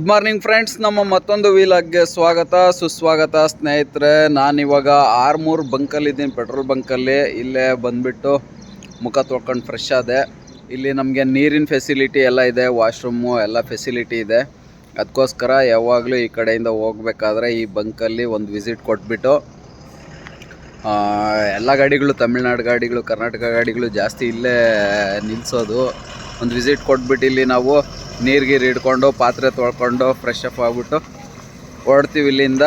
Good morning friends ನಮ್ಮ ಮತ್ತೊಂದು ವೀಲಾಗ್ಗೆ ಸ್ವಾಗತ, ಸುಸ್ವಾಗತ, ಸ್ನೇಹಿತರೆ. ನಾನಿವಾಗ ಆರ್ಮೂರ್ ಬಂಕಲ್ಲಿದ್ದೀನಿ, ಪೆಟ್ರೋಲ್ ಬಂಕಲ್ಲಿ. ಇಲ್ಲೇ ಬಂದುಬಿಟ್ಟು ಮುಖ ತೊಳ್ಕೊಂಡು ಫ್ರೆಶ್ ಆದೆ. ಇಲ್ಲಿ ನಮಗೆ ನೀರಿನ ಫೆಸಿಲಿಟಿ ಎಲ್ಲ ಇದೆ ವಾಶ್ರೂಮು ಎಲ್ಲ ಫೆಸಿಲಿಟಿ ಇದೆ. ಅದಕ್ಕೋಸ್ಕರ ಯಾವಾಗಲೂ ಈ ಕಡೆಯಿಂದ ಹೋಗಬೇಕಾದ್ರೆ ಈ ಬಂಕಲ್ಲಿ ಒಂದು ವಿಸಿಟ್ ಕೊಟ್ಬಿಟ್ಟು ಎಲ್ಲ ಗಾಡಿಗಳು, ತಮಿಳ್ನಾಡು ಗಾಡಿಗಳು, ಕರ್ನಾಟಕ ಗಾಡಿಗಳು ಜಾಸ್ತಿ ಇಲ್ಲೇ ನಿಲ್ಲಿಸೋದು ಒಂದು ವಿಸಿಟ್ ಕೊಟ್ಬಿಟ್ಟು ಇಲ್ಲಿ ನಾವು ನೀರು ಗೀರು ಹಿಡ್ಕೊಂಡು, ಪಾತ್ರೆ ತೊಳ್ಕೊಂಡು ಫ್ರೆಶ್ ಅಪ್ ಆಗಿಬಿಟ್ಟು ಹೊರಡ್ತೀವಿ ಇಲ್ಲಿಂದ.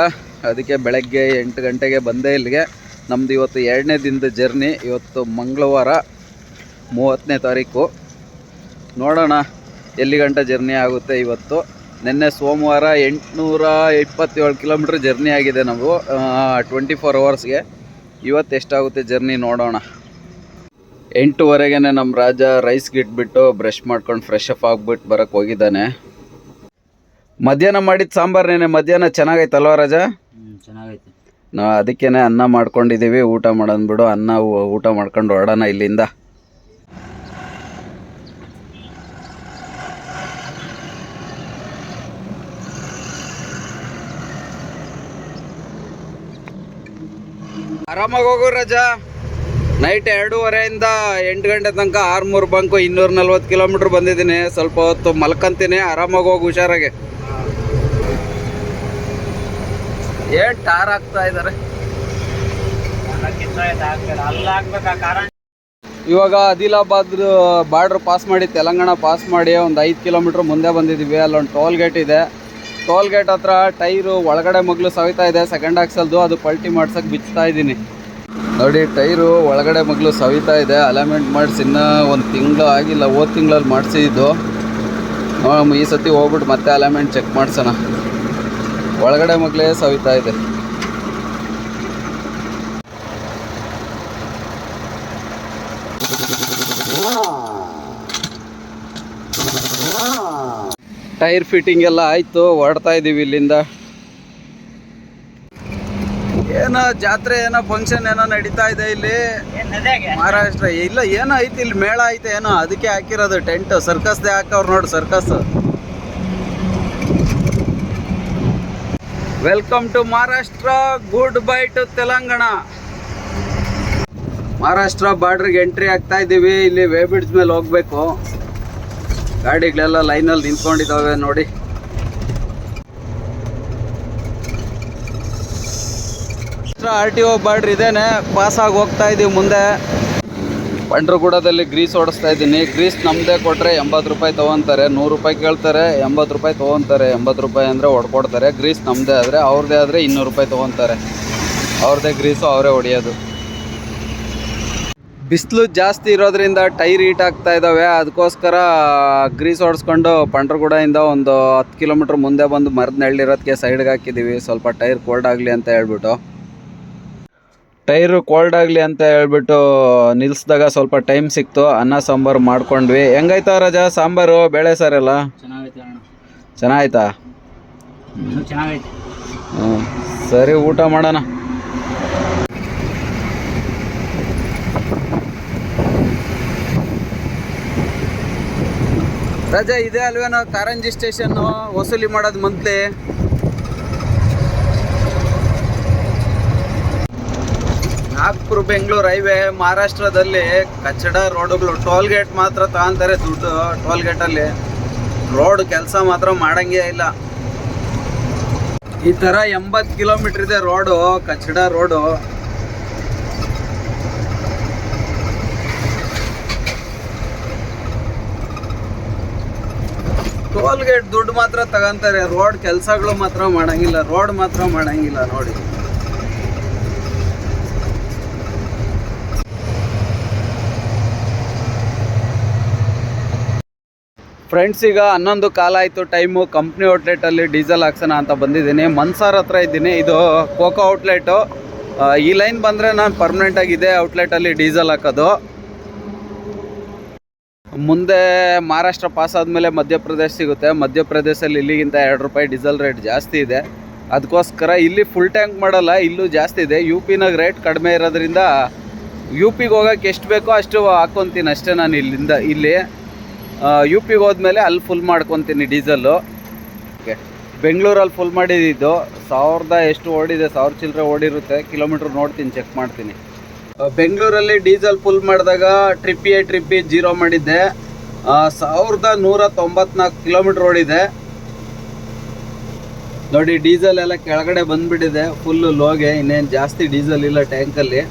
ಅದಕ್ಕೆ ಬೆಳಗ್ಗೆ ಎಂಟು ಗಂಟೆಗೆ ಬಂದೆ ಇಲ್ಲಿಗೆ. ನಮ್ಮದು ಇವತ್ತು ಎರಡನೇ ದಿನದ ಜರ್ನಿ, ಇವತ್ತು ಮಂಗಳವಾರ ಮೂವತ್ತನೇ ತಾರೀಕು. ನೋಡೋಣ ಎಲ್ಲಿ ಗಂಟೆ ಜರ್ನಿ ಆಗುತ್ತೆ ಇವತ್ತು. ನಿನ್ನೆ ಸೋಮವಾರ ಎಂಟುನೂರ ಇಪ್ಪತ್ತೇಳು ಕಿಲೋಮೀಟ್ರ್ ಜರ್ನಿ ಆಗಿದೆ ನಾವು ಟ್ವೆಂಟಿ ಫೋರ್ ಅವರ್ಸ್ಗೆ ಇವತ್ತು ಎಷ್ಟಾಗುತ್ತೆ ಜರ್ನಿ ನೋಡೋಣ. ಎಂಟುವರೆಗೆ ನಮ್ಮ ರಾಜ ರೈಸ್ಗೆ ಇಟ್ಬಿಟ್ಟು ಬ್ರಷ್ ಮಾಡ್ಕೊಂಡು ಫ್ರೆಶ್ ಅಪ್ ಆಗ್ಬಿಟ್ಟು ಬರೋಕ್ಕೆ ಹೋಗಿದ್ದಾನೆ. ಮಧ್ಯಾಹ್ನ ಮಾಡಿದ ಸಾಂಬಾರ್ನೇನೆ ಮಧ್ಯಾಹ್ನ ಚೆನ್ನಾಗೈತಲ್ವ ರಾಜ? ಚೆನ್ನಾಗೈತೆ. ನಾವು ಅದಕ್ಕೇನೆ ಅನ್ನ ಮಾಡ್ಕೊಂಡಿದ್ದೀವಿ ಊಟ ಮಾಡೋಣ ಬಿಡು. ಅನ್ನ ಊಟ ಮಾಡ್ಕೊಂಡು ಹೊರಡೋಣ ಇಲ್ಲಿಂದ. ಆರಾಮಾಗಿ ಹೋಗು ರಜಾ. ನೈಟ್ ಎರಡೂವರೆಯಿಂದ ಎಂಟು ಗಂಟೆ ತನಕ ಆರ್ಮೂರು ಬಂಕು ಇನ್ನೂರ ನಲ್ವತ್ತು ಕಿಲೋಮೀಟ್ರ್ ಬಂದಿದ್ದೀನಿ. ಸ್ವಲ್ಪ ಹೊತ್ತು ಮಲ್ಕಂತೀನಿ, ಆರಾಮಾಗಿ ಹೋಗಿ, ಹುಷಾರಾಗಿ. ಏನ್ ಟಾರ್ ಆಗ್ತಾ ಇದ್ದಾರೆ ಇವಾಗ ಆದಿಲಾಬಾದ್ ಬಾರ್ಡ್ರ್ ಪಾಸ್ ಮಾಡಿ, ತೆಲಂಗಾಣ ಪಾಸ್ ಮಾಡಿ ಒಂದು ಐದು ಕಿಲೋಮೀಟ್ರ್ ಮುಂದೆ ಬಂದಿದ್ದೀವಿ ಅಲ್ಲೊಂದು ಟೋಲ್ ಗೇಟ್ ಇದೆ. ಟೋಲ್ ಗೇಟ್ ಹತ್ರ ಟೈರು ಒಳಗಡೆ ಮಗ್ಲು ಸವಿತಾ ಇದೆ ಸೆಕೆಂಡ್ ಆಕ್ಸಲ್ದು ಅದು ಪಲ್ಟಿ ಮಾಡ್ಸಕ್ಕೆ ಬಿಚ್ತಾ ಇದ್ದೀನಿ ನೋಡಿ, ಟೈರು ಒಳಗಡೆ ಮಗಳು ಸವಿತಾ ಇದೆ. ಅಲೈನ್ಮೆಂಟ್ ಮಾಡಿಸಿ ಇನ್ನೂ ಒಂದು ತಿಂಗಳು ಆಗಿಲ್ಲ, ಹೋದ ತಿಂಗಳಲ್ಲಿ ಮಾಡಿಸಿದ್ದು ಈ ಸತಿ ಹೋಗ್ಬಿಟ್ಟು ಮತ್ತೆ ಅಲೈನ್ಮೆಂಟ್ ಚೆಕ್ ಮಾಡ್ಸೋಣ. ಒಳಗಡೆ ಮಗಳೇ ಸವಿತಾ ಇದೆ. ಟೈರ್ ಫಿಟ್ಟಿಂಗ್ ಎಲ್ಲ ಆಯಿತು ಹೊರಡ್ತಾ ಇದ್ದೀವಿ ಇಲ್ಲಿಂದ. ಏನೋ ಜಾತ್ರೆ, ಏನೋ ಫಂಕ್ಷನ್ ಏನೋ ನಡೀತಾ ಇದೆ ಇಲ್ಲಿ? ಮಹಾರಾಷ್ಟ್ರ, ಇಲ್ಲ, ಏನೋ ಐತಿ ಇಲ್ಲಿ? ಮೇಳ ಐತೆ, ಏನೋ ಅದಕ್ಕೆ ಹಾಕಿರೋದು ಟೆಂಟ್ ಸರ್ಕಸ್ ದೇ ಹಾಕವ್ರು ನೋಡಿ circus welcome to Maharashtra goodbye to Telangana. Maharashtra ಬಾರ್ಡ್ರಿಗೆ entry ಆಗ್ತಾ ಇದ್ದೀವಿ ಇಲ್ಲಿ ವೇ ಮೇಲೆ ಹೋಗ್ಬೇಕು. ಗಾಡಿಗಳೆಲ್ಲ ಲೈನಲ್ಲಿ ನಿಂತ್ಕೊಂಡಿದ್ದಾವೆ ನೋಡಿ. ಆರ್ ಟಿ ಒ ಬಾರ್ಡ್ರ್ ಇದೇನೆ ಪಾಸ್ ಆಗಿ ಹೋಗ್ತಾ ಇದೀವಿ ಮುಂದೆ. ಪಂಡ್ರಗೂಡದಲ್ಲಿ ಗ್ರೀಸ್ ಓಡಿಸ್ತಾ ಇದ್ದೀನಿ. ಗ್ರೀಸ್ ನಮ್ಮದೇ ಕೊಟ್ಟರೆ ಎಂಬತ್ತು ರೂಪಾಯಿ ತೊಗೊತಾರೆ. ನೂರು ರೂಪಾಯಿ ಕೇಳ್ತಾರೆ, ಎಂಬತ್ತು ರೂಪಾಯಿ ತೊಗೊತಾರೆ. ಎಂಬತ್ತು ರೂಪಾಯಿ ಅಂದರೆ ಹೊಡ್ಕೊಡ್ತಾರೆ. ಗ್ರೀಸ್ ನಮ್ಮದೇ ಆದರೆ ಅವ್ರದ್ದೇ ಆದರೆ ಇನ್ನೂರು ರೂಪಾಯಿ ತೊಗೊತಾರೆ. ಅವ್ರದ್ದೇ ಗ್ರೀಸು ಅವರೇ ಹೊಡೆಯೋದು. ಬಿಸಿಲು ಜಾಸ್ತಿ ಇರೋದ್ರಿಂದ ಟೈರ್ ಹೀಟ್ ಆಗ್ತಾ ಇದ್ದಾವೆ ಅದಕ್ಕೋಸ್ಕರ ಗ್ರೀಸ್ ಹೊಡೆಸ್ಕೊಂಡು ಪಂಡ್ರಗೂಡದಿಂದ ಒಂದು ಹತ್ತು ಕಿಲೋಮೀಟ್ರ್ ಮುಂದೆ ಬಂದು ಮರದ ನೆಳ್ಳಿರೋದಕ್ಕೆ ಸೈಡ್ಗೆ ಹಾಕಿದ್ದೀವಿ ಸ್ವಲ್ಪ ಟೈರ್ ಕೋಲ್ಡ್ ಆಗಲಿ ಅಂತ ಹೇಳ್ಬಿಟ್ಟು. ಟೈರು ಕೋಲ್ಡ್ ಆಗಲಿ ಅಂತ ಹೇಳ್ಬಿಟ್ಟು ನಿಲ್ಲಿಸಿದಾಗ ಸ್ವಲ್ಪ ಟೈಮ್ ಸಿಕ್ತು ಅನ್ನ ಸಾಂಬಾರು ಮಾಡ್ಕೊಂಡ್ವಿ. ಹೆಂಗಾಯ್ತಾ ರಜಾ? ಸಾಂಬಾರು ಬೇಳೆ ಸಾರೆಲ್ಲ ಇನ್ನೂ ಹ್ಞೂ ಸರಿ ಊಟ ಮಾಡೋಣ. ರಜಾ ಇದೆ ಅಲ್ವೇನೋ? ಕಾರಂಜಿ ಸ್ಟೇಷನ್ನು ವಸೂಲಿ ಮಾಡೋದು ಮಂತ್ಲಿ ನಾಗ್ಪುರ್, ಬೆಂಗಳೂರು ಹೈವೇ, ಮಹಾರಾಷ್ಟ್ರದಲ್ಲಿ ಕಚ್ಚಡ ರೋಡ್ಗಳು. ಟೋಲ್ ಗೇಟ್ ಮಾತ್ರ ತಗೊಂತಾರೆ ದುಡ್ಡು ಟೋಲ್ ಗೇಟಲ್ಲಿ ರೋಡ್ ಕೆಲಸ ಮಾತ್ರ ಮಾಡಂಗೇ ಇಲ್ಲ. ಈ ತರ ಎಂಬತ್ತು ಕಿಲೋಮೀಟರ್ ಇದೆ ರೋಡು ಕಚ್ಚಡ ರೋಡು. ಟೋಲ್ ಗೇಟ್ ದುಡ್ಡು ಮಾತ್ರ ತಗೊಂತಾರೆ. ರೋಡ್ ಕೆಲಸಗಳು ಮಾತ್ರ ಮಾಡಂಗಿಲ್ಲ. ರೋಡ್ ಮಾತ್ರ ಮಾಡಂಗಿಲ್ಲ ನೋಡಿ. ಫ್ರೆಂಡ್ಸ್, ಈಗ ಹನ್ನೊಂದು ಕಾಲ ಆಯಿತು, ಟೈಮು. ಕಂಪ್ನಿ ಔಟ್ಲೆಟಲ್ಲಿ ಡೀಸೆಲ್ ಹಾಕ್ಸೋಣ ಅಂತ ಬಂದಿದ್ದೀನಿ. ಮನ್ಸಾರ್ ಹತ್ರ ಇದ್ದೀನಿ. ಇದು ಕೋಕೋ ಔಟ್ಲೆಟು. ಈ ಲೈನ್ ಬಂದರೆ ನಾನು ಪರ್ಮನೆಂಟಾಗಿ ಇದೇ ಔಟ್ಲೆಟಲ್ಲಿ ಡೀಸೆಲ್ ಹಾಕೋದು. ಮುಂದೆ ಮಹಾರಾಷ್ಟ್ರ ಪಾಸ್ ಆದಮೇಲೆ ಮಧ್ಯಪ್ರದೇಶ ಸಿಗುತ್ತೆ. ಮಧ್ಯಪ್ರದೇಶಲ್ಲಿ ಇಲ್ಲಿಗಿಂತ ಎರಡು ರೂಪಾಯಿ ಡೀಸೆಲ್ ರೇಟ್ ಜಾಸ್ತಿ ಇದೆ. ಅದಕ್ಕೋಸ್ಕರ ಇಲ್ಲಿ ಫುಲ್ ಟ್ಯಾಂಕ್ ಮಾಡಲ್ಲ, ಇಲ್ಲೂ ಜಾಸ್ತಿ ಇದೆ. ಯು ಪಿನಾಗ ರೇಟ್ ಕಡಿಮೆ ಇರೋದ್ರಿಂದ ಯು ಪಿಗೆ ಹೋಗೋಕ್ಕೆ ಎಷ್ಟು ಬೇಕೋ ಅಷ್ಟು ಹಾಕ್ಕೊತೀನಿ ಅಷ್ಟೇ ನಾನು ಇಲ್ಲಿಂದ, ಇಲ್ಲಿ. ಯು ಪಿಗೆ ಹೋದ್ಮೇಲೆ ಅಲ್ಲಿ ಫುಲ್ ಮಾಡ್ಕೊತೀನಿ ಡೀಸೆಲ್ಲು ಓಕೆ ಬೆಂಗಳೂರಲ್ಲಿ ಫುಲ್ ಮಾಡಿದ್ದು. ಸಾವಿರದ ಎಷ್ಟು ಓಡಿದೆ, ಸಾವಿರ ಚಿಲ್ಲರೆ ಓಡಿರುತ್ತೆ. ಕಿಲೋಮೀಟ್ರ್ ನೋಡ್ತೀನಿ ಚೆಕ್ ಮಾಡ್ತೀನಿ. ಬೆಂಗಳೂರಲ್ಲಿ ಡೀಸೆಲ್ ಫುಲ್ ಮಾಡಿದಾಗ ಟ್ರಿಪ್ ಎ ಟ್ರಿಪ್ ಜೀರೋ ಮಾಡಿದ್ದೆ. ಸಾವಿರದ ನೂರ ತೊಂಬತ್ನಾಲ್ಕು ಕಿಲೋಮೀಟ್ರ್ ಓಡಿದೆ. ನೋಡಿ ಡೀಸೆಲ್ ಎಲ್ಲ ಕೆಳಗಡೆ ಬಂದುಬಿಟ್ಟಿದೆ ಫುಲ್ ಲೋಗೆ ಇನ್ನೇನು ಜಾಸ್ತಿ ಡೀಸೆಲ್ ಇಲ್ಲ ಟ್ಯಾಂಕಲ್ಲಿ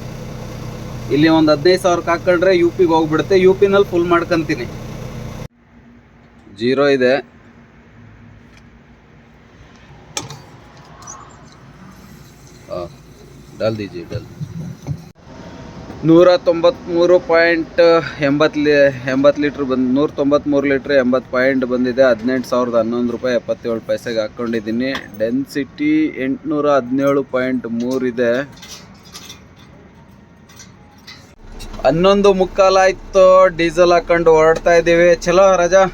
ಇಲ್ಲಿ ಒಂದು ಹದಿನೈದು ಸಾವಿರಕ್ಕೆ ಹಾಕೊಂಡ್ರೆ ಯು ಪಿಗೆ ಹೋಗ್ಬಿಡುತ್ತೆ. ಯು ಪಿನಲ್ಲಿ ಫುಲ್ ಮಾಡ್ಕೊಂತೀನಿ. ಜೀರೋ ಇದೆ. ಡಲ್ ದಿಜಿ ಡಲ್ ನೂರ ತೊಂಬತ್ತ್ಮೂರು ಪಾಯಿಂಟ್ ಎಂಬತ್ತು ಲಿ ಎಂಬತ್ತು ಲೀಟ್ರ್ ಬಂದು ನೂರ ತೊಂಬತ್ತ್ಮೂರು ಲೀಟ್ರ್ ಎಂಬತ್ತು ಪಾಯಿಂಟ್ ಬಂದಿದೆ. ಹದಿನೆಂಟು ಸಾವಿರದ ಹನ್ನೊಂದು ರೂಪಾಯಿ ಎಪ್ಪತ್ತೇಳು ಪೈಸೆಗೆ ಹಾಕ್ಕೊಂಡಿದ್ದೀನಿ. ಡೆನ್ಸಿಟಿ ಎಂಟುನೂರ ಹದಿನೇಳು ಪಾಯಿಂಟ್ ಮೂರಿದೆ ಹನ್ನೊಂದು ಮುಕ್ಕಾಲಾಯ್ತು ಡೀಸೆಲ್ ಹಾಕೊಂಡು ಹೊರಡ್ತಾ ಇದ್ದೀವಿ. ಚಲೋ, ರಜಾ.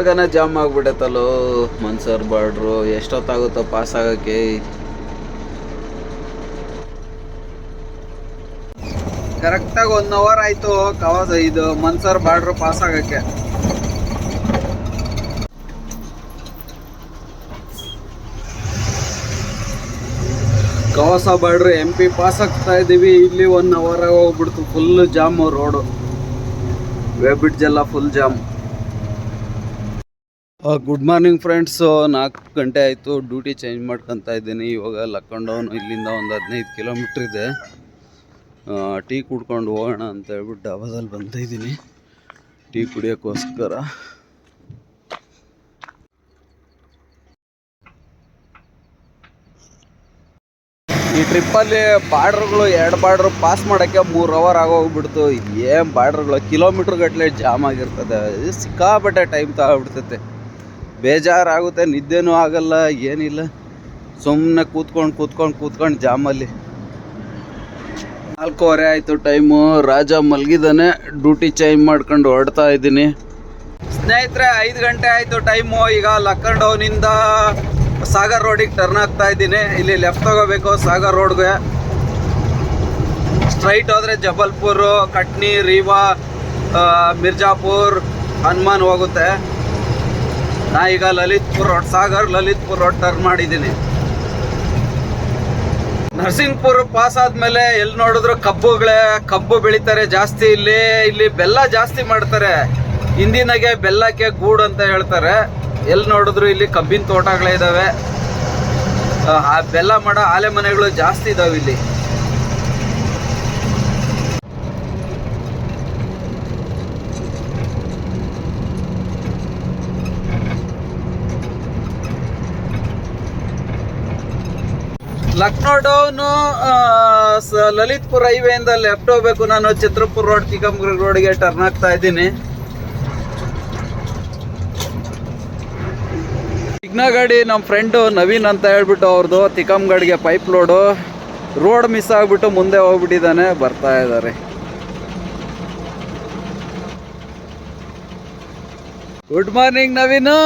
ರೋಡ್ಗನ ಜಾಮ್ ಆಗ್ಬಿಡತ್ತಲ್ಲೋ ಮನ್ಸರ್ ಬಾರ್ಡ್ರು ಎಷ್ಟೊತ್ತಾಗುತ್ತೋ ಪಾಸ್ ಆಗಕ್ಕೆ. ಕರೆಕ್ಟಾಗಿ ಒನ್ ಅವರ್ ಆಯ್ತು, ಕವಾಸ ಇದು, ಮನ್ಸರ್ ಬಾಡ್ರು ಪಾಸ್ ಆಗಕ್ಕೆ. Khawasa border M P pass ಆಗ್ತಾ ಇದೀವಿ, ಇಲ್ಲಿ ಒನ್ ಅವರ್ ಹೋಗ್ಬಿಡ್ತು ಫುಲ್ ಜಾಮ್ ರೋಡು ಎಲ್ಲ full jam. Good morning friends ನಾಲ್ಕು ಗಂಟೆ ಆಯಿತು. ಡ್ಯೂಟಿ ಚೇಂಜ್ ಮಾಡ್ಕೊತಾ ಇದ್ದೀನಿ. ಇವಾಗ ಲಕ್ಕಂಡೌನ್ ಇಲ್ಲಿಂದ ಒಂದು ಹದಿನೈದು ಕಿಲೋಮೀಟ್ರ್ ಇದೆ. ಟೀ ಕುಡ್ಕೊಂಡು ಹೋಗೋಣ ಅಂತ ಹೇಳ್ಬಿಟ್ಟು ಡಾಬಾದಲ್ಲಿ ಬಂದಿದ್ದೀನಿ ಟೀ ಕುಡಿಯೋಕ್ಕೋಸ್ಕರ. ಈ ಟ್ರಿಪ್ಪಲ್ಲಿ ಬಾರ್ಡ್ರ್ಗಳು ಎರಡು ಬಾರ್ಡ್ರ್ ಪಾಸ್ ಮಾಡೋಕ್ಕೆ ಮೂರು ಅವರ್ ಆಗೋಗ್ಬಿಡ್ತು. ಏನು ಬಾರ್ಡ್ರ್ಗಳು? ಕಿಲೋಮೀಟ್ರ್ ಗಟ್ಟಲೆ ಜಾಮ್ ಆಗಿರ್ತದೆ. ಸಿಕ್ಕಾಪಟ್ಟೆ ಟೈಮ್ ತಗೊಬಿಡ್ತೈತೆ ಬೇಜಾರಾಗುತ್ತೆ, ನಿದ್ದೆನೂ ಆಗಲ್ಲ, ಏನಿಲ್ಲ. ಸುಮ್ಮನೆ ಕೂತ್ಕೊಂಡು ಕೂತ್ಕೊಂಡು ಕೂತ್ಕೊಂಡು ಜಾಮಲ್ಲಿ. ನಾಲ್ಕೂವರೆ ಆಯಿತು ಟೈಮು. ರಾಜ ಮಲಗಿದ್ದಾನೆ ಡ್ಯೂಟಿ ಚೇಂಜ್ ಮಾಡ್ಕೊಂಡು ಹೊರಡ್ತಾ ಇದ್ದೀನಿ. ಸ್ನೇಹಿತರೆ, ಐದು ಗಂಟೆ ಆಯಿತು ಟೈಮು. ಈಗ ಲಕ್ಕಂಡೋನಿಂದ ಸಾಗರ್ ರೋಡಿಗೆ ಟರ್ನ್ ಆಗ್ತಾ ಇದ್ದೀನಿ. ಇಲ್ಲಿ ಲೆಫ್ಟ್ ತಗೋಬೇಕು ಸಾಗರ್ ರೋಡ್ಗೆ. ಸ್ಟ್ರೈಟ್ ಹೋದರೆ ಜಬಲ್ಪುರು, ಕಟ್ನಿ, ರೀವಾ ಮಿರ್ಜಾಪುರ್, ಹನುಮಾನ್ ಹೋಗುತ್ತೆ. ನಾ ಈಗ Lalitpur road Sagar Lalitpur road turn ಮಾಡಿದ್ದೀನಿ. ನರಸಿಂಗ್ಪುರ್ ಪಾಸ್ ಆದ್ಮೇಲೆ ಎಲ್ಲಿ ನೋಡಿದ್ರು ಕಬ್ಬುಗಳೇ, ಕಬ್ಬು ಬೆಳಿತಾರೆ ಜಾಸ್ತಿ ಇಲ್ಲಿ ಇಲ್ಲಿ ಬೆಲ್ಲ ಜಾಸ್ತಿ ಮಾಡ್ತಾರೆ. ಹಿಂದಿನಾಗೆ ಬೆಲ್ಲಕ್ಕೆ ಗೂಡು ಅಂತ ಹೇಳ್ತಾರೆ. ಎಲ್ಲಿ ನೋಡಿದ್ರು ಇಲ್ಲಿ ಕಬ್ಬಿನ ತೋಟಗಳೇ ಆ ಬೆಲ್ಲ ಮಾಡೋ ಆಲೆ ಮನೆಗಳು ಜಾಸ್ತಿ ಇದಾವೆ ಇಲ್ಲಿ. ಲಕ್ನೋ ಡೌನು ಲಲಿತ್ಪುರ್ ಹೈವೇಯಿಂದ ಲೆಫ್ಟ್ ಹೋಗ್ಬೇಕು ನಾನು, ಚಿತ್ರಪುರ್ ರೋಡ್, ಚಿಕ್ಕಮಗಳೂರು ರೋಡ್ಗೆ ಟರ್ನ್ ಆಗ್ತಾ ಇದ್ದೀನಿ. ಚಿಗ್ನ ಗಾಡಿ ನಮ್ಮ ಫ್ರೆಂಡು ನವೀನ್ ಅಂತ ಹೇಳ್ಬಿಟ್ಟು ಅವ್ರದ್ದು ತಿಕಮ್ಗಡ್ಗೆ ಪೈಪ್ ಲೋಡು ರೋಡ್ ಮಿಸ್ ಆಗಿಬಿಟ್ಟು ಮುಂದೆ ಹೋಗ್ಬಿಟ್ಟಿದ್ದಾನೆ, ಬರ್ತಾ ಇದ್ದಾರೆ ಗುಡ್ ಮಾರ್ನಿಂಗ್ ನವೀನು.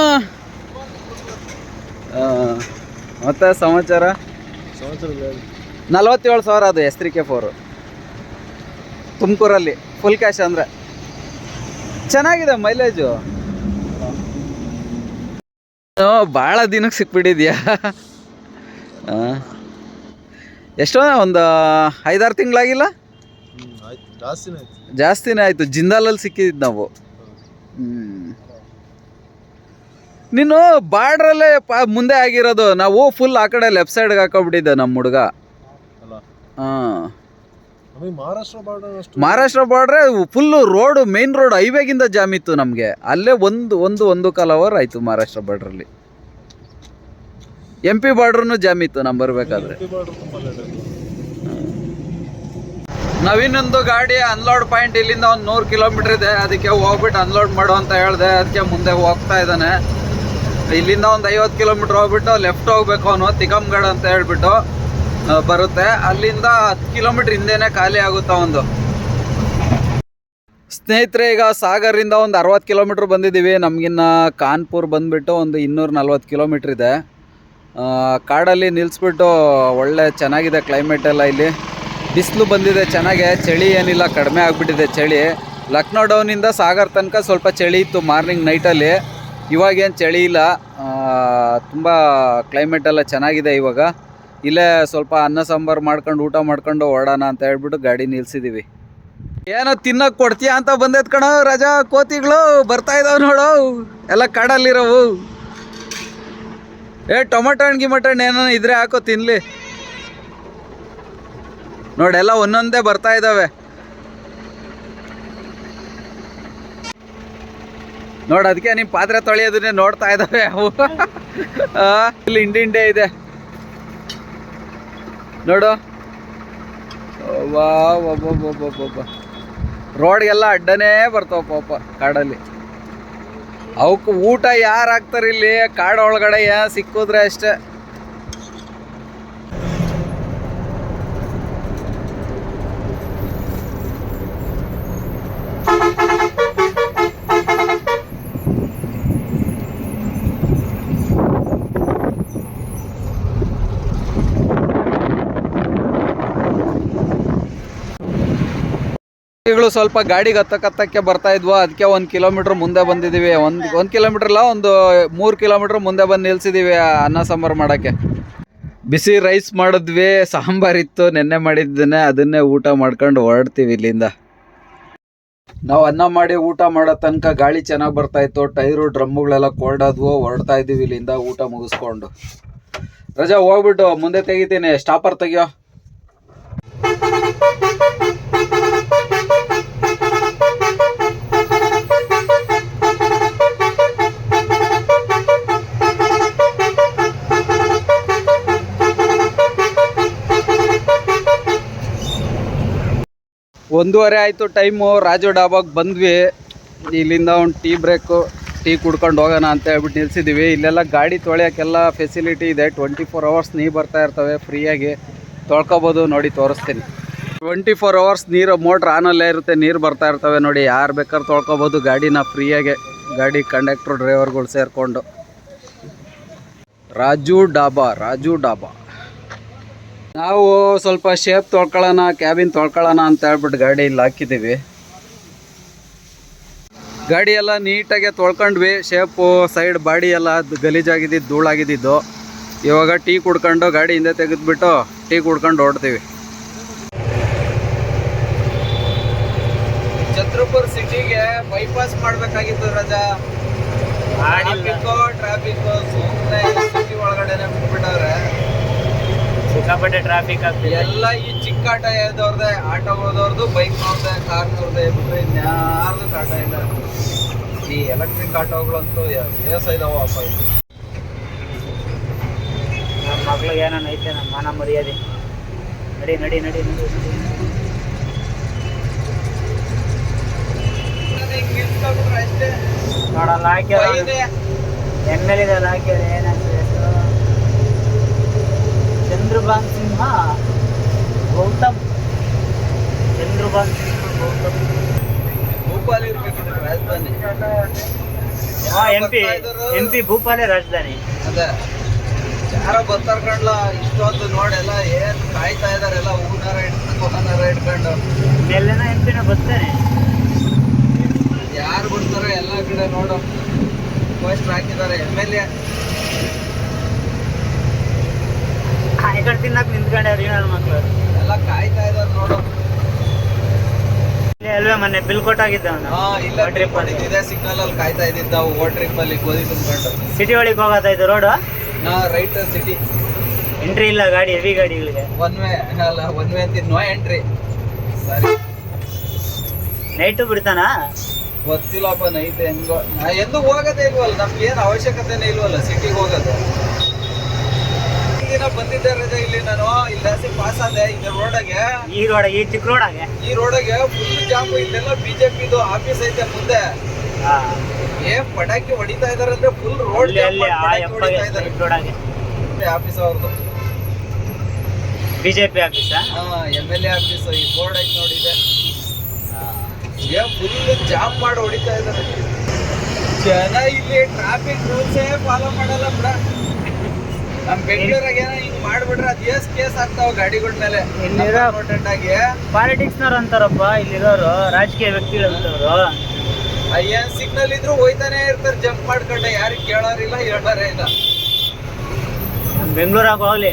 ಮತ್ತೆ ಸಮಾಚಾರ? ನಲ್ವತ್ತೇಳು ಸಾವಿರ ಅದು ಎಸ್ ತ್ರೀ ಕೆ ಫೋರು ತುಮಕೂರಲ್ಲಿ. ಫುಲ್ ಕ್ಯಾಶ್ ಅಂದರೆ. ಚೆನ್ನಾಗಿದೆ ಮೈಲೇಜು ಭಾಳ ದಿನಕ್ಕೆ ಸಿಕ್ಬಿಟ್ಟಿದ್ಯಾ. ಎಷ್ಟೋ ಒಂದು ಐದಾರು ತಿಂಗಳಾಗಿಲ್ಲ? ಜಾಸ್ತಿನೇ ಜಾಸ್ತಿನೇ ಆಯಿತು. ಜಿಂದಾಲಲ್ಲಿ ಸಿಕ್ಕಿದ್ದು ನಾವು. ಹ್ಮ್. ನೀನು ಬಾರ್ಡ್ರಲ್ಲೇ ಪಾ ಮುಂದೆ ಆಗಿರೋದು. ನಾವು ಫುಲ್ ಆ ಕಡೆ ಲೆಫ್ಟ್ ಸೈಡ್ಗೆ ಹಾಕೋಬಿಟ್ಟಿದ್ದೆ ನಮ್ಮ ಹುಡುಗ. ಹಾಂ. ಮಹಾರಾಷ್ಟ್ರ ಬಾರ್ಡರ್ ಮಹಾರಾಷ್ಟ್ರ ಬಾರ್ಡ್ರೆ ಫುಲ್ಲು ರೋಡ್ ಮೇನ್ ರೋಡ್ ಹೈವೇಗಿಂದ ಜಾಮ್ ಇತ್ತು ನಮಗೆ. ಅಲ್ಲೇ ಒಂದು ಒಂದು ಒಂದು ಕಾಲ್ ಅವರ್ ಆಯಿತು ಮಹಾರಾಷ್ಟ್ರ ಬಾರ್ಡ್ರಲ್ಲಿ ಎಂ ಪಿ ಬಾರ್ಡ್ರೂ ಜಾಮ್ ಇತ್ತು ನಾವು ಬರಬೇಕಾದ್ರೆ. ನಾವಿನ್ನೊಂದು ಗಾಡಿ ಅನ್ಲೋಡ್ ಪಾಯಿಂಟ್ ಇಲ್ಲಿಂದ ಒಂದು ನೂರು ಕಿಲೋಮೀಟರ್ ಇದೆ. ಅದಕ್ಕೆ ಹೋಗ್ಬಿಟ್ಟು ಅನ್ಲೋಡ್ ಮಾಡು ಅಂತ ಹೇಳಿದೆ. ಅದಕ್ಕೆ ಮುಂದೆ ಹೋಗ್ತಾ ಇದ್ದಾನೆ. ಇಲ್ಲಿಂದ ಒಂದು ಐವತ್ತು ಕಿಲೋಮೀಟರ್ ಹೋಗ್ಬಿಟ್ಟು ಲೆಫ್ಟ್ ಹೋಗ್ಬೇಕು ಅವನು ತಿಕಮ್ಗಡ್ ಅಂತ ಹೇಳ್ಬಿಟ್ಟು ಬರುತ್ತೆ. ಅಲ್ಲಿಂದ ಹತ್ತು ಕಿಲೋಮೀಟರ್ ಹಿಂದೆನೆ ಖಾಲಿ ಆಗುತ್ತಾ ಒಂದು? ಸ್ನೇಹಿತರೆ, ಈಗ ಸಾಗರಿಂದ ಒಂದು ಅರವತ್ತು ಕಿಲೋಮೀಟ್ರ್ ಬಂದಿದ್ದೀವಿ. ನಮಗಿನ್ನ ಕಾನ್ಪುರ್ ಬಂದುಬಿಟ್ಟು ಒಂದು ಇನ್ನೂರ ನಲ್ವತ್ತು ಕಿಲೋಮೀಟ್ರ್ ಇದೆ. ಕಾಡಲ್ಲಿ ನಿಲ್ಲಿಸ್ಬಿಟ್ಟು ಒಳ್ಳೆ ಚೆನ್ನಾಗಿದೆ ಕ್ಲೈಮೇಟ್ ಎಲ್ಲ ಇಲ್ಲಿ. ಬಿಸಿಲು ಬಂದಿದೆ ಚೆನ್ನಾಗೆ. ಚಳಿ ಏನಿಲ್ಲ, ಕಡಿಮೆ ಆಗಿಬಿಟ್ಟಿದೆ ಚಳಿ. ಲಕ್ನೋ ಡೌನಿಂದ ಸಾಗರ್ ತನಕ ಸ್ವಲ್ಪ ಚಳಿ ಇತ್ತು ಮಾರ್ನಿಂಗ್ ನೈಟಲ್ಲಿ. ಇವಾಗೇನು ಚಳಿ ಇಲ್ಲ ತುಂಬ ಕ್ಲೈಮೇಟ್ ಎಲ್ಲ ಚೆನ್ನಾಗಿದೆ ಇವಾಗ. ಇಲ್ಲೇ ಸ್ವಲ್ಪ ಅನ್ನ ಸಾಂಬಾರು ಮಾಡ್ಕೊಂಡು ಊಟ ಮಾಡ್ಕೊಂಡು ಓಡೋಣ ಅಂತ ಹೇಳ್ಬಿಟ್ಟು ಗಾಡಿ ನಿಲ್ಸಿದ್ದೀವಿ ಏನೋ ತಿನ್ನೋಕೆ ಕೊಡ್ತೀಯ ಅಂತ ಬಂದೈತ್ ಕಣೋ ರಜಾ, ಕೋತಿಗಳು ಬರ್ತಾ ಇದಾವೆ ನೋಡು, ಎಲ್ಲ ಕಾಡಲ್ಲಿರೋವು. ಏ, ಟೊಮಟೊ ಹಣ್ಣು ಗಿಮಟ ಹಣ್ಣು ಏನೋ ಇದ್ರೆ ಹಾಕೋ ತಿನ್ಲಿ. ನೋಡೆಲ್ಲ ಒಂದೊಂದೇ ಬರ್ತಾ ಇದ್ದಾವೆ ನೋಡ್, ಅದಕ್ಕೆ ನಿಮ್ಮ ಪಾತ್ರೆ ತೊಳೆಯೋದನ್ನೇ ನೋಡ್ತಾ ಇದ್ದಾವೆ ಅವು. ಇಲ್ಲಿ ಹಿಂಡಿಂಡೆ ಇದೆ. ನೋಡು. ವಾ ರೋಡ್ಗೆಲ್ಲ ಅಡ್ಡನೇ ಬರ್ತಾವ ಪಾಪ ಕಾಡಲ್ಲಿ. ಅವಕ್ಕೆ ಊಟ ಯಾರು ಹಾಕ್ತಾರೆ ಇಲ್ಲಿ? ಕಾಡೊಳಗಡೆ ಸಿಕ್ಕಿದ್ರೆ ಅಷ್ಟೇ ಗಳು ಸ್ವಲ್ಪ ಗಾಡಿಗೆ ಹತ್ತಕ್ಕೆ ಬರ್ತಾ ಇದ್ವು. ಅದಕ್ಕೆ ಒಂದು ಕಿಲೋಮೀಟ್ರ್ ಮುಂದೆ ಬಂದಿದ್ದೀವಿ ಒಂದು ಒಂದು ಕಿಲೋಮೀಟ್ರ್ ಇಲ್ಲ, ಒಂದು ಮೂರು ಕಿಲೋಮೀಟ್ರ್ ಮುಂದೆ ಬಂದು ನಿಲ್ಸಿದ್ದೀವಿ ಅನ್ನ ಸಾಂಬಾರು ಮಾಡೋಕ್ಕೆ. ಬಿಸಿ ರೈಸ್ ಮಾಡಿದ್ವಿ ಸಾಂಬಾರಿತ್ತು ನೆನ್ನೆ ಮಾಡಿದ್ದನ್ನೇ, ಅದನ್ನೇ ಊಟ ಮಾಡ್ಕೊಂಡು ಹೊರಡ್ತೀವಿ ಇಲ್ಲಿಂದ. ನಾವು ಅನ್ನ ಮಾಡಿ ಊಟ ಮಾಡೋ ತನಕ ಗಾಳಿ ಚೆನ್ನಾಗಿ ಬರ್ತಾ ಇತ್ತು. ಟೈರು ಡ್ರಮ್ಮುಗಳೆಲ್ಲ ಕೋಲ್ಡ್ ಆದ್ವು, ಹೊರಡ್ತಾ ಇದ್ದೀವಿ ಇಲ್ಲಿಂದ ಊಟ ಮುಗಿಸ್ಕೊಂಡು. ರಜಾ ಹೋಗ್ಬಿಟ್ಟು, ಮುಂದೆ ತೆಗಿತೀನಿ. ಸ್ಟಾಪರ್ ತೆಗಿಯೋ. ಒಂದೂವರೆ ಆಯಿತು ಟೈಮು. ರಾಜು ಡಾಬಾಗೆ ಬಂದ್ವಿ. ಇಲ್ಲಿಂದ ಒಂದು ಟೀ ಬ್ರೇಕು, ಟೀ ಕುಡ್ಕೊಂಡು ಹೋಗೋಣ ಅಂತ ಹೇಳ್ಬಿಟ್ಟು ನಿಲ್ಸಿದ್ದೀವಿ. ಇಲ್ಲೆಲ್ಲ ಗಾಡಿ ತೊಳೆಯೋಕ್ಕೆಲ್ಲ ಫೆಸಿಲಿಟಿ ಇದೆ. ಟ್ವೆಂಟಿ ಫೋರ್ ಅವರ್ಸ್ ನೀರು ಬರ್ತಾ ಇರ್ತವೆ ಫ್ರೀಯಾಗಿ. ತೊಳ್ಕೊಬೋದು ನೋಡಿ, ತೋರಿಸ್ತೀನಿ. ಟ್ವೆಂಟಿ ಫೋರ್ ಅವರ್ಸ್ ನೀರು ಮೋಟ್ರ್ ಆನಲ್ಲೇ ಇರುತ್ತೆ. ನೀರು ಬರ್ತಾ ಇರ್ತವೆ ನೋಡಿ, ಯಾರು ಬೇಕಾದ್ರೂ ತೊಳ್ಕೊಬೋದು. ಗಾಡಿನ ಫ್ರೀಯಾಗೆ, ಗಾಡಿ ಕಂಡಕ್ಟ್ರು ಡ್ರೈವರ್ಗಳು ಸೇರಿಕೊಂಡು. ರಾಜು ಡಾಬಾ ರಾಜು ಡಾಬಾ. ನಾವು ಸ್ವಲ್ಪ ಶೇಪ್ ತೊಳ್ಕೊಳ್ಳೋಣ ಕ್ಯಾಬಿನ್ ತೊಳ್ಕೊಳ್ಳೋಣ ಅಂತ ಹೇಳ್ಬಿಟ್ಟು ಗಾಡಿ ಇಲ್ಲಿ ಹಾಕಿದ್ದೀವಿ. ಗಾಡಿ ಎಲ್ಲ ನೀಟಾಗೆ ತೊಳ್ಕೊಂಡ್ವಿ. ಶೇಪು ಸೈಡ್ ಬಾಡಿ ಎಲ್ಲ ಗಲೀಜಾಗಿದ್ದು ಗಲೀಜಾಗಿದ್ದಿದ್ದು ಧೂಳಾಗಿದ್ದಿದ್ದು. ಇವಾಗ ಟೀ ಕುಡ್ಕೊಂಡು ಗಾಡಿ ಹಿಂದೆ ತೆಗೆದ್ಬಿಟ್ಟು ಟೀ ಕುಡ್ಕೊಂಡು ಓಡ್ತೀವಿ ಛತ್ರಪುರ್ ಸಿಟಿಗೆ ಬೈಪಾಸ್ ಮಾಡಬೇಕಾಗಿತ್ತು ರಜಾ. ಟ್ರಾಫಿಕ್ ಸುಮ್ಮನೆ ಸಿಟಿ ಒಳಗಡೆ ಬಿಟ್ಬಿಟ್ಟವ್ರೆ. ಸಿಕ್ಕಾಪಟ್ಟೆ ಟ್ರಾಫಿಕ್ ಆಗ್ತಿದೆ ಎಲ್ಲ ಈ ಚಿಕ್ಕ ಆಟ ಇದ್ದವ್ರದ್ದೆ ಆಟೋ ಹೋದವ್ರದ್ದು ಬೈಕ್ ನೋಡ್ದೆ ಕಾರ್ ನೋಡ್ದೆ ಬಿಟ್ರೆ ಇನ್ಯಾರ್ದು ಆಟ ಇಲ್ಲ ಈ ಎಲೆಕ್ಟ್ರಿಕ್ ಆಟೋಗಳಂತೂ ಏಸ ಇದಾವ ಅಪ್ಪ. ನಮ್ಮ ಮಕ್ಳಿಗೆ ಏನಾನ ಐತೆ ನಮ್ಮ ಮಾನ ಮರ್ಯಾದೆ ನಡಿ ನಡಿ ನಡಿ ನಡಿ. ನೋಡಲ್ಲ ಹಾಕ್ಯಾರ. ಎಂ ಎಲ್ ಇದೆ ಹಾಕ್ಯಾರ ಏನಾಗ್ತದೆ ಚಂದ್ರಭಾನ್ ಸಿಂಹ ಗೌತಮ್. ಚಂದ್ರಭಾನ್ ಸಿಂಹ ಗೌತಮ್. ಭೂಪಾಲ್ ರಾಜಧಾನಿ. ಎಂ ಪಿ ಎಂ ಪಿ ಭೂಪಾಲೆ ರಾಜಧಾನಿ. ಅದೇ. ಯಾರೋ ಬರ್ತಾರ ಕಂಡ್ಲ ಇಷ್ಟೊಂದು ನೋಡೆಲ್ಲ ಏನ್ ಕಾಯ್ತಾ ಇದಾರೆಲ್ಲ ಹೂನಾರ ಇಟ್ಕೊಂಡು ಹೂನಾರ ಇಟ್ಕೊಂಡು ಮೇಲೆನ ಎಂ ಪಿನ ಬರ್ತಾನೆ ಯಾರು ಬರ್ತಾರೆ ಎಲ್ಲ ಕಡೆ ನೋಡು. ಫಸ್ಟ್ ಹಾಕಿದ್ದಾರೆ ಎಂ ಎಲ್ ಎ ಈ ಕಡೆ ತಿನ್ನಕ್ ನಿಂತ್ಕೊಂಡ್ಯಾರ ನನ್ನ ಮಕ್ಳು. ಎಲ್ಲ ಕಾಯ್ತಾ ಇದಾರೆ ನೋಡು. ಇಲ್ಲಿ ಅಲ್ವೇ ಮೊನ್ನೆ ಬಿಲ್ ಕೊಟ್ಟಾಗಿದ್ದ ಇಲ್ಲ ಟ್ರಿಪ್ ಮಾಡಿದ್ದೆ ಸಿಗ್ನಲ್ ಅಲ್ಲಿ. ಕಾಯ್ತಾ ಇದ್ದಿದ್ದ ಓ ಟ್ರಿಪ್ ಅಲ್ಲಿ ಗೋಧಿ ತುಂಬಿಕೊಂಡು. ಸಿಟಿ ಒಳಗೆ ಹೋಗತ್ತಾ ಇದು ರೋಡು ನಾ ರೈಟ್ ಸಿಟಿ ಎಂಟ್ರಿ ಇಲ್ಲ ಗಾಡಿ ಹೆವಿ ಗಾಡಿಗಳಿಗೆ ಒನ್ ವೇ ಅಲ್ಲ ಒನ್ ವೇ ನೋ ಎಂಟ್ರಿ ಸರಿ. ನೈಟು ಬಿಡ್ತಾನ? ಗೊತ್ತಿಲ್ಲಪ್ಪ ನೈಟ್ ಹೆಂಗೋ ನಾ ಎಂದು ಹೋಗೋದೇ ಇಲ್ವಲ್ಲ. ನಮ್ಗೆ ಏನು ಅವಶ್ಯಕತೆನೇ ಇಲ್ವಲ್ಲ ಸಿಟಿಗೆ ಹೋಗೋದು. ದಿನ ಬಂದಿದ್ದೆ ರಜೆ ಇಲ್ಲಿ ನಾನು ಇಲ್ಲಿ ಪಾಸ್ ಆದೆ ಈ ರೋಡಗೆ. ಈ ರೋಡ್ ಈ ಚಿಕ್ಕ ರೋಡಾಗೆ ಈ ರೋಡಗೆ ಫುಲ್ ಜಾಮ್ ಇಲ್ಲೆಲ್ಲ ಬಿಜೆಪಿದು ಆಫೀಸ್ ಐತೆ ಮುಂದೆ. ಏನ್ ಪಟಾಕಿ ಹೊಡಿತಾ ಇದಾರೆ ಅಂದ್ರೆ ಫುಲ್ ರೋಡ್ ಎಪ್ಪಗೆ ಚಿಕ್ಕ ರೋಡಾಗೆ ಆಫೀಸ್ ಅವ್ರದ್ದು ಬಿಜೆಪಿ ಆಫೀಸಾ ಎಂ ಎಲ್ ಎ ಆಫೀಸ್ ಈ ಬೋರ್ಡ್ ಐತೆ ನೋಡಿದೆ ಏ ಫುಲ್ ಜಾಮ್ ಮಾಡಿ ಹೊಡಿತಾ ಇದಾರೆ. ಜನ ಇಲ್ಲಿ ಟ್ರಾಫಿಕ್ ರೂಲ್ಸೇ ಫಾಲೋ ಮಾಡಲ್ಲ ಬಿಡ. ನಮ್ ಬೆಂಗಳೂರಾಗ ಏನೋ ಹಿಂಗ್ ಮಾಡ್ಬಿಟ್ರೆ ಅದ್ ಎಸ್ ಕೇಸ್ ಆಗ್ತಾವ ಗಾಡಿಗಳ ಮೇಲೆ. ಇಲ್ಲಿರೋ- ಇಂಪಾರ್ಟೆಂಟ್ ಆಗಿ. ಪಾಲಿಟಿಕ್ಸ್ನವ್ರು ಅಂತಾರಪ್ಪ ಇಲ್ಲಿರೋರು ರಾಜಕೀಯ ವ್ಯಕ್ತಿಗಳು ಅಂತವ್ರು ಏನ್ ಸಿಗ್ನಲ್ ಇದ್ರು ಹೋಯ್ತಾನೆ ಇರ್ತಾರೆ ಜಂಪ್ ಮಾಡ್ಕೊಂಡೆ ಯಾರಿಗ್ ಕೇಳೋರಿಲ್ಲ ಹೇಳೋರೇ ಇಲ್ಲ. ಬೆಂಗಳೂರಾಗ ಹೋಗ್ಲಿ.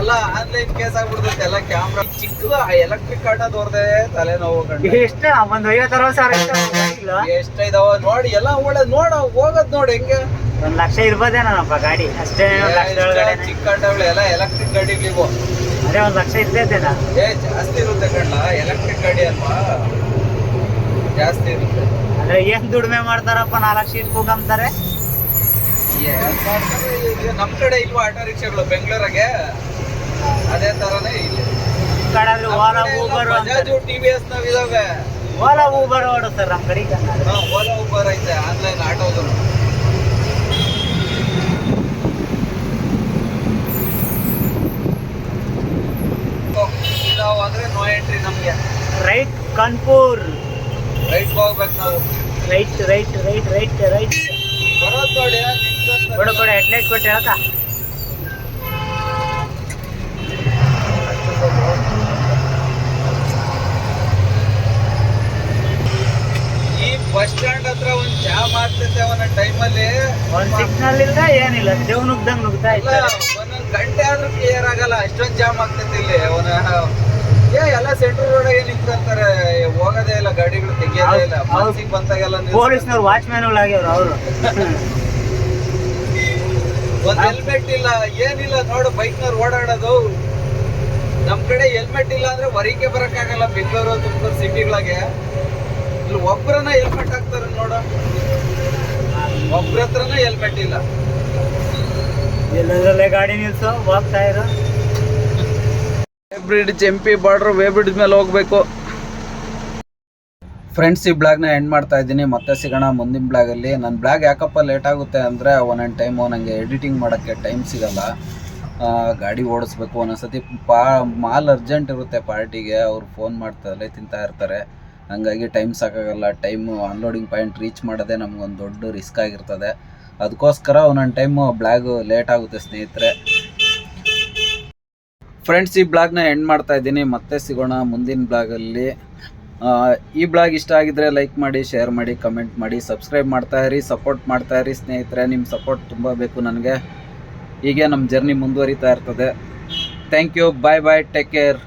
ಎಲ್ಲ ಆನ್ಲೈನ್ ಕೇಸ್ ಆಗ್ಬಿಡ್ತೈತೆ ಎಲ್ಲ ಕ್ಯಾಮ್ರಾ ಚಿಕ್ಕದ ಎಲೆಕ್ಟ್ರಿಕ್ ಆಟ ತೋರ್ದೆ ತಲೆನೋವು ಕಂಡು ಎಷ್ಟ ಒಂದು ಐವತ್ತು ಅರವತ್ತು ಸಾವಿರ ಎಷ್ಟ ಇದಾವ ಎಷ್ಟೈದಾವ ನೋಡಿ ಎಲ್ಲ ಒಳ್ಳೆ ನೋಡ ಹೋಗೋದ್ ನೋಡಿ ಹೆಂಗೆ? ಒಂದ್ ಲಕ್ಷ ಇರ್ಬೋದೇನಪ್ಪ ಗಾಡಿ. ಅಷ್ಟೇ ಒಂದ್ ಒಳಗಡೆ ಚಿಕ್ಕ ಎಲ್ಲ ಎಲೆಕ್ಟ್ರಿಕ್ ಗಾಡಿಗಳಿವು ಅದೇ ಒಂದ್ ಲಕ್ಷ ಇರ್ತೈತೇನ ಏ ಜಾಸ್ತಿ ಇರುತ್ತೆ ಕಣ್ಣ ಎಲೆಕ್ಟ್ರಿಕ್ ಗಾಡಿ ಅಲ್ವಾ? ಜಾಸ್ತಿ ಇರುತ್ತೆ. ಅಂದ್ರೆ ಏನ್ ದುಡಿಮೆ ಮಾಡ್ತಾರಪ್ಪ ನಾಲ್ಕು ಲಕ್ಷ ಮಾಡ್ತಾರೆ. ನಮ್ ಕಡೆ ಇಲ್ವಾ ಆಟೋ ರಿಕ್ಷಾಗಳು ಬೆಂಗಳೂರಿಗೆ? ಅದೇ ತರನೇ ಇಲ್ಲಿ. ಕಡಾದ್ರೆ ಓಲಾ ಊಬರ್ ಬಜಾಜು ಟಿವಿಎಸ್ ನಾವ್ ಇದಾವೆ. ಓಲಾ ಊಬರ್ ಓಡಿಸ್ತಾರೆ ನಮ್ ಕಡೆಗೆ ಹಾ, ಓಲಾ ಉಬರ್ ಐತೆ ಆನ್ಲೈನ್ ಆಟೋದು ಅಂದ್ರೆ ನೋ ಎಂಟ್ರಿ ನಮ್ಗೆ. ರೈಟ್ ಕಾನ್ಪುರ್ ರೈಟ್ ಹೋಗ್ಬೇಕು ನಾವು. Right right right right right ಬರೋದು ನೋಡಿ ಕೊಡು ಕೊಡು ಹೆಡ್ಲೈಟ್ ಕೊಟ್ಟು ಹೇಳಕ್ಕ. ಈ ಬಸ್ ಸ್ಟ್ಯಾಂಡ್ ಹತ್ರ ಒಂದ್ ಜಾಮ್ ಆಗ್ತೈತೆ ಅವನ ಟೈಮಲ್ಲಿ ಒಂದ್ ಸಿಗ್ನಲ್ ಇಲ್ಲ ಏನಿಲ್ಲ ದೇವ್ ನುಗ್ದಂಗ್ ನುಗ್ತಾ ಇಲ್ಲ ಒಂದೊಂದ್ ಗಂಟೆ ಆದ್ರೂ ಕ್ಲಿಯರ್ ಆಗಲ್ಲ ಅಷ್ಟೊಂದು ಜಾಮ್ ಆಗ್ತೈತಿ ಇಲ್ಲಿ. ಅವನ ಏ ಎಲ್ಲ ಸೆಂಟ್ರಲ್ ರೋಡಾಗೆ ನಿಂತ್ಕೊಂತಾರೆ ಹೋಗೋದೇ ಇಲ್ಲ ಗಾಡಿಗಳು ತೆಗಿಯೋದೇ ಇಲ್ಲ. ಮನ್ಸಿಗೆ ಬಂದಾಗೆಲ್ಲ. ಪೊಲೀಸ್ನವ್ರು ವಾಚ್ಮ್ಯಾನ್ಗಳು ಆಗ್ಯವ್ರು ಅವರು. ಒಂದ್ ಹೆಲ್ಮೆಟ್ ಇಲ್ಲ ಏನಿಲ್ಲ ನೋಡು ಬೈಕ್ನವ್ರು ಓಡಾಡೋದು. ನಮ್ ಕಡೆ ಹೆಲ್ಮೆಟ್ ಇಲ್ಲ ಅಂದ್ರೆ ಹೊರಗೆ ಬರಕ್ಕಾಗಲ್ಲ. ಬೆಂಗಳೂರು ತುಮಕೂರು ಸಿಟಿಗಳಿಗೆ ಇಲ್ಲಿ ಒಬ್ರನ್ನ ಹೆಲ್ಮೆಟ್ ಹಾಕ್ತಾರೆ ನೋಡು. ಒಬ್ರ ಹತ್ರನೂ ಹೆಲ್ಮೆಟ್ ಇಲ್ಲ. ಎಲ್ಲೆಲ್ಲೇ ಗಾಡಿ ನಿಲ್ಸು ಹೋಗ್ತಾ ಇರೋ. Bridge M P border way bridge ಮೇಲೆ ಹೋಗ್ಬೇಕು. ಫ್ರೆಂಡ್ಸ್ ಈ ಬ್ಲಾಗ್ನ ಎಂಡ್ ಮಾಡ್ತಾ ಇದ್ದೀನಿ. ಮತ್ತೆ ಸಿಗೋಣ ಮುಂದಿನ ಬ್ಲಾಗಲ್ಲಿ ನನ್ನ ಬ್ಲಾಗ್ ಯಾಕಪ್ಪ ಲೇಟ್ ಆಗುತ್ತೆ ಅಂದರೆ ಒಂದೊಂದು ಟೈಮು ನನಗೆ ಎಡಿಟಿಂಗ್ ಮಾಡೋಕ್ಕೆ ಟೈಮ್ ಸಿಗಲ್ಲ. ಗಾಡಿ ಓಡಿಸ್ಬೇಕು ಒಂದೊಂದ್ಸತಿ ಪಾ, ಮಾಲ್ ಅರ್ಜೆಂಟ್ ಇರುತ್ತೆ ಪಾರ್ಟಿಗೆ. ಅವ್ರು ಫೋನ್ ಮಾಡ್ತಾರೆ ತಿಂತಾ ಇರ್ತಾರೆ. ಹಂಗಾಗಿ ಟೈಮ್ ಸಾಕಾಗಲ್ಲ. ಟೈಮು ಅನ್ಲೋಡಿಂಗ್ ಪಾಯಿಂಟ್ ರೀಚ್ ಮಾಡೋದೇ ನಮ್ಗೊಂದು ದೊಡ್ಡ ರಿಸ್ಕ್ ಆಗಿರ್ತದೆ. ಅದಕ್ಕೋಸ್ಕರ ಒಂದೊಂದು ಟೈಮು ಬ್ಲಾಗು ಲೇಟ್ ಆಗುತ್ತೆ ಸ್ನೇಹಿತರೆ. ಫ್ರೆಂಡ್ಸ್ ಈ ಬ್ಲಾಗ್ನ ಎಂಡ್ ಮಾಡ್ತಾ ಇದ್ದೀನಿ. ಮತ್ತೆ ಸಿಗೋಣ ಮುಂದಿನ ಬ್ಲಾಗಲ್ಲಿ ಈ ಬ್ಲಾಗ್ ಇಷ್ಟ ಆಗಿದ್ರೆ ಲೈಕ್ ಮಾಡಿ ಶೇರ್ ಮಾಡಿ ಕಮೆಂಟ್ ಮಾಡಿ ಸಬ್ಸ್ಕ್ರೈಬ್ ಮಾಡ್ತಾ ಇರಿ ಸಪೋರ್ಟ್ ಮಾಡ್ತಾ ಇರಿ ಸ್ನೇಹಿತರೆ. ನಿಮ್ಮ ಸಪೋರ್ಟ್ ತುಂಬ ಬೇಕು ನನಗೆ. ಹೀಗೆ ನಮ್ಮ ಜರ್ನಿ ಮುಂದುವರಿತಾ ಇರ್ತದೆ. Thank you bye bye take care